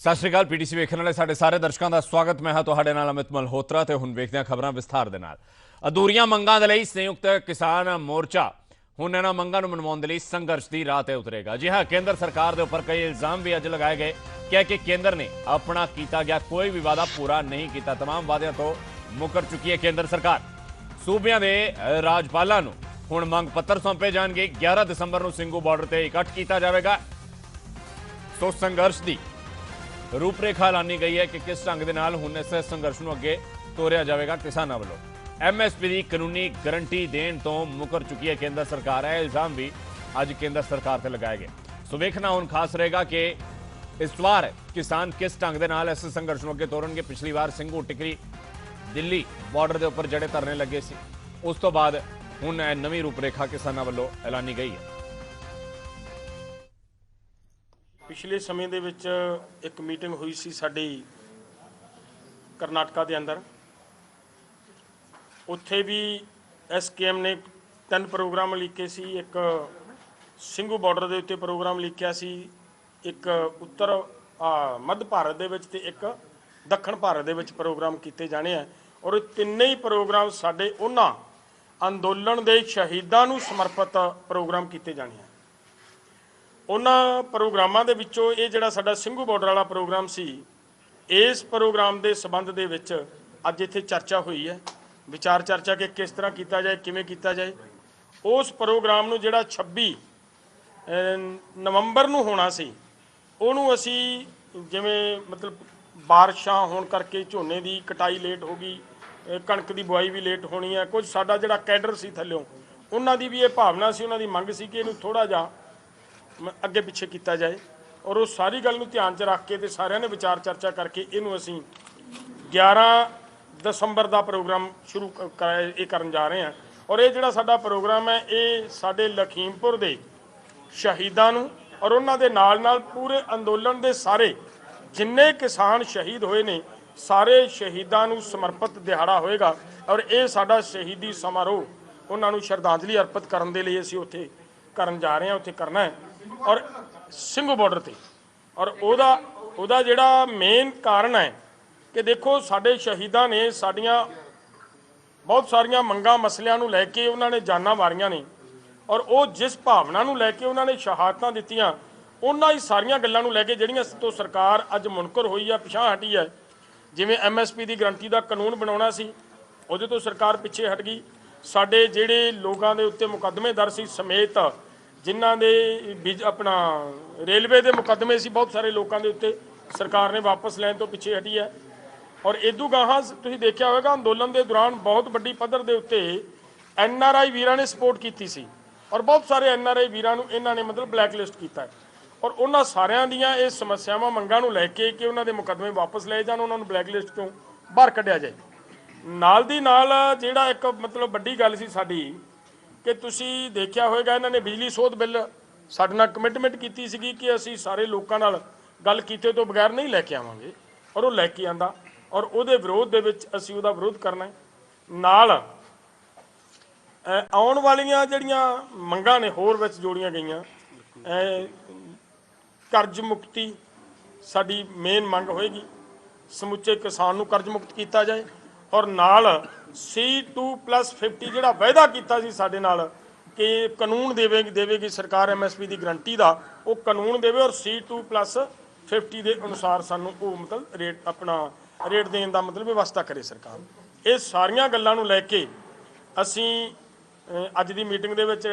ਸਤਿ ਸ਼੍ਰੀ ਅਕਾਲ ਪੀਟੀਸੀ ਵੇਖਣ ਵਾਲੇ ਸਾਡੇ ਸਾਰੇ ਦਰਸ਼ਕਾਂ ਦਾ ਸਵਾਗਤ ਮੈਂ ਹਾਂ ਤੁਹਾਡੇ ਨਾਲ ਅਮਿਤ ਮਲਹੋਤਰਾ ਤੇ ਹੁਣ ਵੇਖਦੇ ਹਾਂ ਖਬਰਾਂ ਵਿਸਥਾਰ ਦੇ ਨਾਲ ਅਧੂਰੀਆਂ ਮੰਗਾਂ ਦੇ ਲਈ ਸੰਯੁਕਤ ਕਿਸਾਨ ਮੋਰਚਾ ਹੁਣ ਇਹਨਾਂ ਮੰਗਾਂ ਨੂੰ ਮਨਵਾਉਣ ਦੇ ਲਈ ਸੰਘਰਸ਼ ਦੀ ਰਾਹ ਤੇ ਉਤਰੇਗਾ ਜੀ ਹਾਂ ਕੇਂਦਰ ਸਰਕਾਰ ਦੇ ਉੱਪਰ ਕਈ ਇਲਜ਼ਾਮ ਵੀ ਅੱਜ ਲਗਾਏ ਗਏ ਕਿ ਕਿ ਕੇਂਦਰ ਨੇ ਆਪਣਾ ਕੀਤਾ ਗਿਆ ਕੋਈ ਵੀ ਵਾਅਦਾ ਪੂਰਾ ਨਹੀਂ ਕੀਤਾ तमाम ਵਾਅਦਿਆਂ ਤੋਂ ਮੁਕਰ ਚੁੱਕੀ ਹੈ ਕੇਂਦਰ ਸਰਕਾਰ ਸੂਬਿਆਂ ਦੇ ਅ, ਰਾਜਪਾਲਾਂ ਨੂੰ ਹੁਣ ਮੰਗ ਪੱਤਰ ਸੌਂਪੇ ਜਾਣਗੇ 11 ਦਸੰਬਰ ਨੂੰ ਸਿੰਘੂ ਬਾਰਡਰ ਤੇ ਇਕੱਠ ਕੀਤਾ ਜਾਵੇਗਾ ਸੋ ਸੰਘਰਸ਼ ਦੀ ਰੂਪਰੇਖਾ ਲਾਣੀ ਗਈ ਹੈ ਕਿ ਕਿਸ ਢੰਗ ਦੇ ਨਾਲ ਹੁਣ ਇਸ ਸੰਘਰਸ਼ ਨੂੰ ਅੱਗੇ ਤੋਰਿਆ ਜਾਵੇਗਾ ਕਿਸਾਨਾਂ ਵੱਲੋਂ। ਐਮਐਸਪੀ ਦੀ ਕਾਨੂੰਨੀ ਗਰੰਟੀ ਦੇਣ ਤੋਂ ਮੁਕਰ ਚੁੱਕੀ ਹੈ ਕੇਂਦਰ ਸਰਕਾਰ। ਹੈ ਇਲਜ਼ਾਮ ਵੀ ਅੱਜ ਕੇਂਦਰ ਸਰਕਾਰ ਤੇ ਲਗਾਏ ਗਏ। ਸੋ ਵੇਖਣਾ ਹੁਣ ਖਾਸ ਰਹੇਗਾ ਕਿ ਇਸ ਵਾਰ ਕਿਸਾਨ ਕਿਸ ਢੰਗ ਦੇ ਨਾਲ ਇਸ ਸੰਘਰਸ਼ ਨੂੰ ਅੱਗੇ ਤੋਰਨਗੇ। ਪਿਛਲੀ ਵਾਰ ਸਿੰਘੂ ਟਿਕਰੀ ਦਿੱਲੀ ਬਾਰਡਰ ਦੇ ਉੱਪਰ ਜਿਹੜੇ ਧਰਨੇ ਲੱਗੇ ਸੀ। ਉਸ ਤੋਂ ਬਾਅਦ ਹੁਣ ਇਹ ਨਵੀਂ ਰੂਪਰੇਖਾ ਕਿਸਾਨਾਂ ਵੱਲੋਂ ਐਲਾਨੀ ਗਈ ਹੈ। ਪਿਛਲੇ ਸਮੇਂ ਦੇ ਵਿੱਚ ਇੱਕ ਮੀਟਿੰਗ ਹੋਈ ਸੀ ਸਾਡੀ ਕਰਨਾਟਕਾ ਦੇ ਅੰਦਰ। ਉੱਥੇ ਵੀ ਐਸਕੇਐਮ ਨੇ ਤਿੰਨ ਪ੍ਰੋਗਰਾਮ ਲਿਖੇ ਸੀ। ਇੱਕ ਸਿੰਘੂ ਬਾਰਡਰ ਦੇ ਉੱਤੇ ਪ੍ਰੋਗਰਾਮ ਲਿਖਿਆ ਸੀ। ਇੱਕ ਉੱਤਰ ਮੱਧ ਭਾਰਤ ਦੇ ਵਿੱਚ ਤੇ ਇੱਕ ਦੱਖਣ ਭਾਰਤ ਦੇ ਵਿੱਚ ਪ੍ਰੋਗਰਾਮ ਕੀਤੇ ਜਾਣੇ ਆ। ਔਰ ਇਹ ਤਿੰਨੇ ਹੀ ਪ੍ਰੋਗਰਾਮ ਸਾਡੇ ਉਹਨਾਂ ਅੰਦੋਲਨ ਦੇ ਸ਼ਹੀਦਾਂ ਨੂੰ ਸਮਰਪਿਤ ਪ੍ਰੋਗਰਾਮ ਕੀਤੇ ਜਾਣੇ ਆ। ਉਹਨਾਂ ਪ੍ਰੋਗਰਾਮਾਂ ਦੇ ਵਿੱਚੋਂ ਇਹ ਜਿਹੜਾ ਸਾਡਾ ਸਿੰਘੂ ਬਾਰਡਰ ਵਾਲਾ ਪ੍ਰੋਗਰਾਮ ਸੀ, ਇਸ ਪ੍ਰੋਗਰਾਮ ਦੇ ਸੰਬੰਧ ਦੇ ਵਿੱਚ ਅੱਜ ਇੱਥੇ ਚਰਚਾ ਹੋਈ ਹੈ। ਵਿਚਾਰ ਚਰਚਾ ਕਿ ਕਿਸ ਤਰ੍ਹਾਂ ਕੀਤਾ ਜਾਏ, ਕਿਵੇਂ ਕੀਤਾ ਜਾਏ। ਉਸ ਪ੍ਰੋਗਰਾਮ ਨੂੰ ਜਿਹੜਾ 26 ਨਵੰਬਰ ਨੂੰ ਹੋਣਾ ਸੀ, ਉਹਨੂੰ ਅਸੀਂ ਜਿਵੇਂ ਮਤਲਬ ਬਾਰਿਸ਼ਾਂ ਹੋਣ ਕਰਕੇ ਝੋਨੇ ਦੀ ਕਟਾਈ ਲੇਟ ਹੋ ਗਈ ਕਣਕ ਦੀ ਬੁਆਈ ਵੀ ਲੇਟ ਹੋਣੀ ਹੈ, ਕੁਝ ਸਾਡਾ ਜਿਹੜਾ ਕੈਡਰ ਸੀ ਥੱਲਿਓਂ, ਉਹਨਾਂ ਦੀ ਵੀ ਇਹ ਭਾਵਨਾ ਸੀ, ਉਹਨਾਂ ਦੀ ਮੰਗ ਸੀ ਕਿ ਇਹਨੂੰ ਥੋੜਾ ਜਿਹਾ ਅੱਗੇ ਪਿੱਛੇ ਕੀਤਾ ਜਾਏ। ਔਰ ਉਹ ਸਾਰੀ ਗੱਲ ਨੂੰ ਧਿਆਨ 'ਚ ਰੱਖ ਕੇ ਤੇ ਸਾਰਿਆਂ ਨੇ ਵਿਚਾਰ ਚਰਚਾ ਕਰਕੇ ਇਹਨੂੰ ਅਸੀਂ 11 ਦਸੰਬਰ ਦਾ ਪ੍ਰੋਗਰਾਮ ਸ਼ੁਰੂ ਕ- ਕਰ- ਇਹ ਕਰਨ ਜਾ ਰਹੇ ਹਾਂ। ਔਰ ਇਹ ਜਿਹੜਾ ਸਾਡਾ ਪ੍ਰੋਗਰਾਮ ਹੈ, ਇਹ ਸਾਡੇ ਲਖੀਮਪੁਰ ਦੇ ਸ਼ਹੀਦਾਂ ਨੂੰ ਔਰ ਉਹਨਾਂ ਦੇ ਨਾਲ ਨਾਲ ਪੂਰੇ ਅੰਦੋਲਨ ਦੇ ਸਾਰੇ ਜਿੰਨੇ ਕਿਸਾਨ ਸ਼ਹੀਦ ਹੋਏ ਨੇ, ਸਾਰੇ ਸ਼ਹੀਦਾਂ ਨੂੰ ਸਮਰਪਿਤ ਦਿਹਾੜਾ ਹੋਏਗਾ। ਔਰ ਇਹ ਸਾਡਾ ਸ਼ਹੀਦੀ ਸਮਾਰੋਹ ਉਹਨਾਂ ਨੂੰ ਸ਼ਰਧਾਂਜਲੀ ਅਰਪਿਤ ਕਰਨ ਦੇ ਲਈ ਅਸੀਂ ਉੱਥੇ ਕਰਨ ਜਾ ਰਹੇ ਹਾਂ, ਉੱਥੇ ਕਰਨਾ ਹੈ। ਔਰ ਸਿੰਘੂ ਬਾਰਡਰ ਤੇ। ਔਰ ਉਹਦਾ ਉਹਦਾ ਜਿਹੜਾ ਮੇਨ ਕਾਰਨ ਹੈ ਕਿ ਦੇਖੋ ਸਾਡੇ ਸ਼ਹੀਦਾਂ ਨੇ ਸਾਡੀਆਂ ਬਹੁਤ ਸਾਰੀਆਂ ਮੰਗਾਂ, ਮਸਲਿਆਂ ਨੂੰ ਲੈ ਕੇ ਉਹਨਾਂ ਨੇ ਜਾਨਾਂ ਮਾਰੀਆਂ ਨੇ। ਔਰ ਉਹ ਜਿਸ ਭਾਵਨਾ ਨੂੰ ਲੈ ਕੇ ਉਹਨਾਂ ਨੇ ਸ਼ਹਾਦਤਾਂ ਦਿੱਤੀਆਂ, ਉਹਨਾਂ ਹੀ ਸਾਰੀਆਂ ਗੱਲਾਂ ਨੂੰ ਲੈ ਕੇ ਜਿਹੜੀਆਂ ਤੋਂ ਸਰਕਾਰ ਅੱਜ ਮੁਨਕਰ ਹੋਈ ਆ, ਪਿਛਾਂਹ ਹਟੀ ਹੈ ਜਿਵੇਂ ਐਮਐਸਪੀ ਦੀ ਗਰੰਟੀ ਦਾ ਕਾਨੂੰਨ ਬਣਾਉਣਾ ਸੀ, ਉਹਦੇ ਤੋਂ ਸਰਕਾਰ ਪਿੱਛੇ ਹਟ ਗਈ। ਸਾਡੇ ਜਿਹੜੇ ਲੋਕਾਂ ਦੇ ਉੱਤੇ ਮੁਕੱਦਮੇ ਦਰ ਸੀ ਸਮੇਤ ਜਿਨ੍ਹਾਂ ਦੇ ਬਿਜ ਆਪਣਾ ਰੇਲਵੇ ਦੇ ਮੁਕੱਦਮੇ ਸੀ, ਬਹੁਤ ਸਾਰੇ ਲੋਕਾਂ ਦੇ ਉੱਤੇ ਸਰਕਾਰ ਨੇ ਵਾਪਸ ਲੈਣ ਤੋਂ ਪਿੱਛੇ ਹਟੀ ਹੈ। ਔਰ ਇਦੂ ਗਾਹਾਂ ਤੁਸੀਂ ਦੇਖਿਆ ਹੋਵੇਗਾ, ਅੰਦੋਲਨ ਦੇ ਦੌਰਾਨ ਬਹੁਤ ਵੱਡੀ ਪੱਧਰ ਦੇ ਉੱਤੇ ਐਨ ਆਰ ਆਈ ਵੀਰਾਂ ਨੇ ਸਪੋਰਟ ਕੀਤੀ ਸੀ। ਔਰ ਬਹੁਤ ਸਾਰੇ ਐਨ ਆਰ ਆਈ ਵੀਰਾਂ ਨੂੰ ਇਹਨਾਂ ਨੇ ਮਤਲਬ ਬਲੈਕ ਲਿਸਟ ਕੀਤਾ ਔਰ ਉਹਨਾਂ ਸਾਰਿਆਂ ਦੀਆਂ ਇਹ ਸਮੱਸਿਆਵਾਂ ਮੰਗਾਂ ਨੂੰ ਲੈ ਕੇ ਕਿ ਉਹਨਾਂ ਦੇ ਮੁਕੱਦਮੇ ਵਾਪਸ ਲਏ ਜਾਣ, ਉਹਨਾਂ ਨੂੰ ਬਲੈਕ ਲਿਸਟ ਤੋਂ ਬਾਹਰ ਕੱਢਿਆ ਜਾਏ। ਨਾਲ ਦੀ ਨਾਲ ਜਿਹੜਾ ਇੱਕ ਮਤਲਬ ਵੱਡੀ ਗੱਲ ਸੀ ਸਾਡੀ ਕਿ ਤੁਸੀਂ ਦੇਖਿਆ ਹੋਵੇਗਾ ਇਹਨਾਂ ਨੇ ਬਿਜਲੀ ਸੋਧ ਬਿੱਲ ਸਾਡੇ ਨਾਲ ਕਮਿਟਮੈਂਟ ਕੀਤੀ ਸੀਗੀ ਕਿ ਅਸੀਂ ਸਾਰੇ ਲੋਕਾਂ ਨਾਲ ਗੱਲ ਕੀਤੇ ਤੋਂ ਬਗੈਰ ਨਹੀਂ ਲੈ ਕੇ ਆਵਾਂਗੇ ਔਰ ਉਹ ਲੈ ਕੇ ਆਂਦਾ ਔਰ ਉਹਦੇ ਵਿਰੋਧ ਦੇ ਵਿੱਚ ਅਸੀਂ ਉਹਦਾ ਵਿਰੋਧ ਕਰਨਾ ਨਾਲ ਆਉਣ ਵਾਲੀਆਂ ਜਿਹੜੀਆਂ ਮੰਗਾਂ ਨੇ ਹੋਰ ਵਿੱਚ ਜੋੜੀਆਂ ਗਈਆਂ ਕਰਜ਼ ਮੁਕਤੀ ਸਾਡੀ ਮੇਨ ਮੰਗ ਹੋਏਗੀ ਸਮੁੱਚੇ ਕਿਸਾਨ ਨੂੰ ਕਰਜ਼ ਮੁਕਤ ਕੀਤਾ ਜਾਏ ਔਰ ਨਾਲ C2+50 ਜਿਹੜਾ ਵਾਅਦਾ ਕੀਤਾ ਸੀ ਸਾਡੇ ਨਾਲ ਕਿ ਕਾਨੂੰਨ ਦੇਵੇਗੀ ਦੇਵੇਗੀ ਸਰਕਾਰ ਐਮਐਸਪੀ ਦੀ ਗਰੰਟੀ ਦਾ, ਉਹ ਕਾਨੂੰਨ ਦੇਵੇ ਔਰ C2+50 ਦੇ ਅਨੁਸਾਰ ਸਾਨੂੰ ਉਹ ਮਤਲਬ ਰੇਟ ਆਪਣਾ ਰੇਟ ਦੇਣ ਦਾ ਮਤਲਬ ਵਿਵਸਥਾ ਕਰੇ ਸਰਕਾਰ। ਇਹ ਸਾਰੀਆਂ ਗੱਲਾਂ ਨੂੰ ਲੈ ਕੇ ਅਸੀਂ ਅੱਜ ਦੀ ਮੀਟਿੰਗ ਦੇ ਵਿੱਚ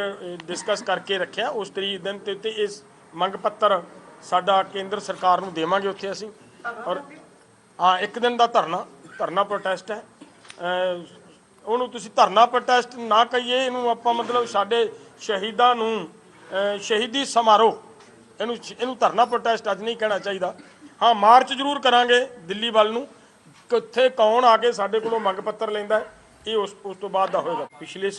ਡਿਸਕਸ ਕਰਕੇ ਰੱਖਿਆ। ਉਸ ਤਰੀਕ ਦਿਨ ਤੇ ਉੱਤੇ ਇਸ ਮੰਗ ਪੱਤਰ ਸਾਡਾ ਕੇਂਦਰ ਸਰਕਾਰ ਨੂੰ ਦੇਵਾਂਗੇ ਉੱਥੇ ਅਸੀਂ। ਔਰ ਹਾਂ, ਇੱਕ ਦਿਨ ਦਾ ਧਰਨਾ ਧਰਨਾ ਪ੍ਰੋਟੈਸਟ ਹੈ। ਉਹਨੂੰ ਤੁਸੀਂ ਧਰਨਾ ਪ੍ਰੋਟੈਸਟ ਨਾ ਕਹੀਏ, ਇਹਨੂੰ ਆਪਾਂ ਮਤਲਬ ਸਾਡੇ ਸ਼ਹੀਦਾਂ ਨੂੰ ਸ਼ਹੀਦੀ ਸਮਾਰੋਹ, ਇਹਨੂੰ ਇਹਨੂੰ ਧਰਨਾ ਪ੍ਰੋਟੈਸਟ ਅੱਜ ਨਹੀਂ ਕਹਿਣਾ ਚਾਹੀਦਾ। ਹਾਂ, ਮਾਰਚ ਜ਼ਰੂਰ ਕਰਾਂਗੇ ਦਿੱਲੀ ਵੱਲ ਨੂੰ। ਕਿੱਥੇ ਕੌਣ ਆ ਕੇ ਸਾਡੇ ਕੋਲੋਂ ਮੰਗ ਪੱਤਰ ਲੈਂਦਾ ਇਹ ਉਸ ਉਸ ਤੋਂ ਬਾਅਦ ਦਾ ਹੋਏਗਾ। ਪਿਛਲੇ